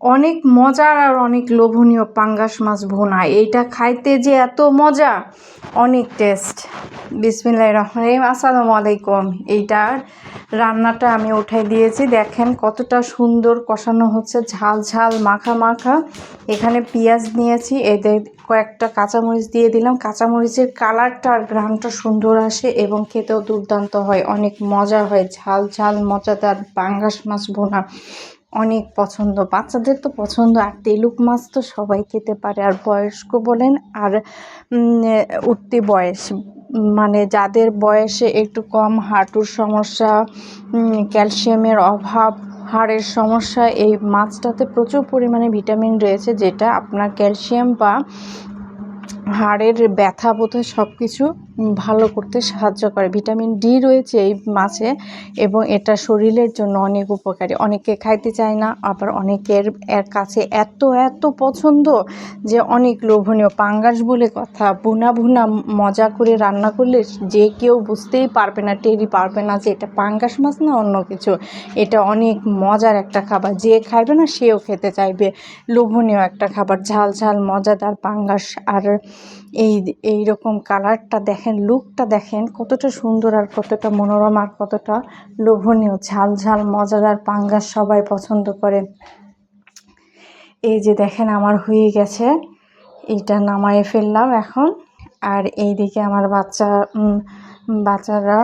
অনেক মজার আর অনেক লোভনীয় পাঙ্গাস মাছ ভুনা। এইটা খাইতে যে এত মজা, অনেক টেস্ট বিসমিল্লাহ রহমান রহিম। আসসালামু আলাইকুম। এইটার রান্নাটা আমি উঠাই দিয়েছি। দেখেন কতটা সুন্দর কষানো হচ্ছে। ঝাল ঝাল, মাখা মাখা। এখানে পেঁয়াজ নিয়েছি। এদের কয়েকটা কাঁচামরিচ দিয়ে দিলাম। কাঁচামরিচের কালারটা আর গ্রামটা সুন্দর আসে এবং খেতেও দুর্দান্ত হয়। অনেক মজা হয়। ঝাল ঝাল, মজাদার পাঙ্গাস মাছ ভোনা। অনেক পছন্দ। বাচ্চাদের তো পছন্দ, আর তেলুক মাছ তো সবাই খেতে পারে। আর বয়স্ক বলেন, আর উঠতি বয়স। মানে যাদের বয়সে একটু কম হাঁটুর সমস্যা ক্যালসিয়ামের অভাব, হাড়ের সমস্যা, এই মাছটাতে প্রচুর পরিমাণে ভিটামিন রয়েছে, যেটা আপনার ক্যালসিয়াম বা হাড়ের ব্যথা বোধ সব কিছু ভালো করতে সাহায্য করে। ভিটামিন ডি রয়েছে এই মাছে এবং এটা শরীরের জন্য অনেক উপকারী। অনেকে খাইতে চায় না, আবার অনেকের এর কাছে এত এত পছন্দ যে অনেক লোভনীয়। পাঙ্গাস বলে কথা, ভুনা ভুনা মজা করে রান্না করলে যে কেউ বুঝতেই পারবে না টেরি পারবে না যে এটা পাঙ্গাস মাছ না অন্য কিছু। এটা অনেক মজার একটা খাবার। যে খাইবে না সেও খেতে চাইবে। লোভনীয় একটা খাবার, ঝাল ঝাল, মজাদার পাঙ্গাস। আর এই এই রকম কালারটা দেখেন লুকটা দেখেন, কতটা সুন্দর আর কতটা মনোরম আর কতটা লোভনীয়। ঝাল ঝাল, মজাদার পাঙ্গাস সবাই পছন্দ করে। এই যে দেখেন, আমার হয়ে গেছে। এইটা নামায়ে ফেললাম এখন। আর এই দিকে আমার বাচ্চা বাচ্চারা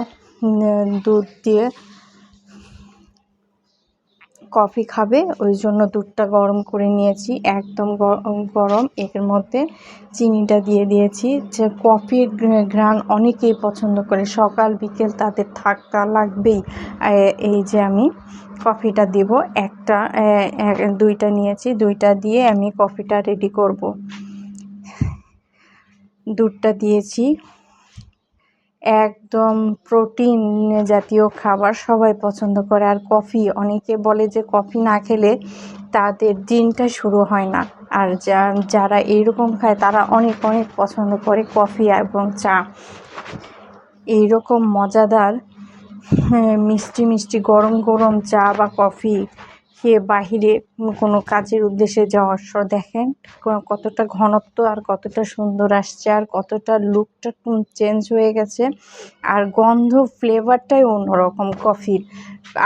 দুধ দিয়ে কফি খাবে, ওই জন্য দুধটা গরম করে নিয়েছি, একদম গরম। এর মধ্যে চিনিটা দিয়ে দিয়েছি। যে কফির ঘ্রাণ অনেকেই পছন্দ করে, সকাল, বিকেল তাদের থাকা লাগবেই। এই যে আমি কফিটা দেব, একটা দুইটা নিয়েছি, দুইটা দিয়ে আমি কফিটা রেডি করব। দুধটা দিয়েছি। একদম প্রোটিন জাতীয় খাবার সবাই পছন্দ করে। আর কফি অনেকে বলে যে কফি না খেলে তাদের দিনটা শুরু হয় না। আর যা যারা এইরকম খায় তারা অনেক অনেক পছন্দ করে কফি এবং চা। এইরকম মজাদার হ্যাঁ, মিষ্টি মিষ্টি গরম গরম চা বা কফি খেয়ে বাহিরে কোনো কাজের উদ্দেশ্যে যাওয়ার সময় দেখেন? কতটা ঘনত্ব আর কতটা সুন্দর আসছে আর কতটা লুকটা চেঞ্জ হয়ে গেছে। আর গন্ধ ফ্লেভারটাই অন্যরকম কফির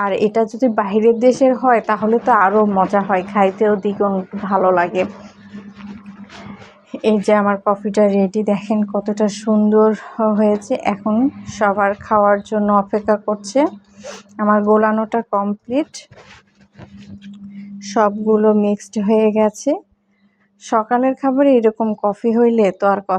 আর এটা যদি বাহিরের দেশের হয়, তাহলে তো আরও মজা হয়, খাইতেও দ্বিগুণ ভালো লাগে। এই যে আমার কফিটা রেডি দেখেন কতটা সুন্দর হয়েছে। এখন সবার খাওয়ার জন্য অপেক্ষা করছে। আমার গোলানোটা কমপ্লিট সবগুলো মিক্সড হয়ে গেছে। সকালের খাবারে এরকম কফি হইলে তো আর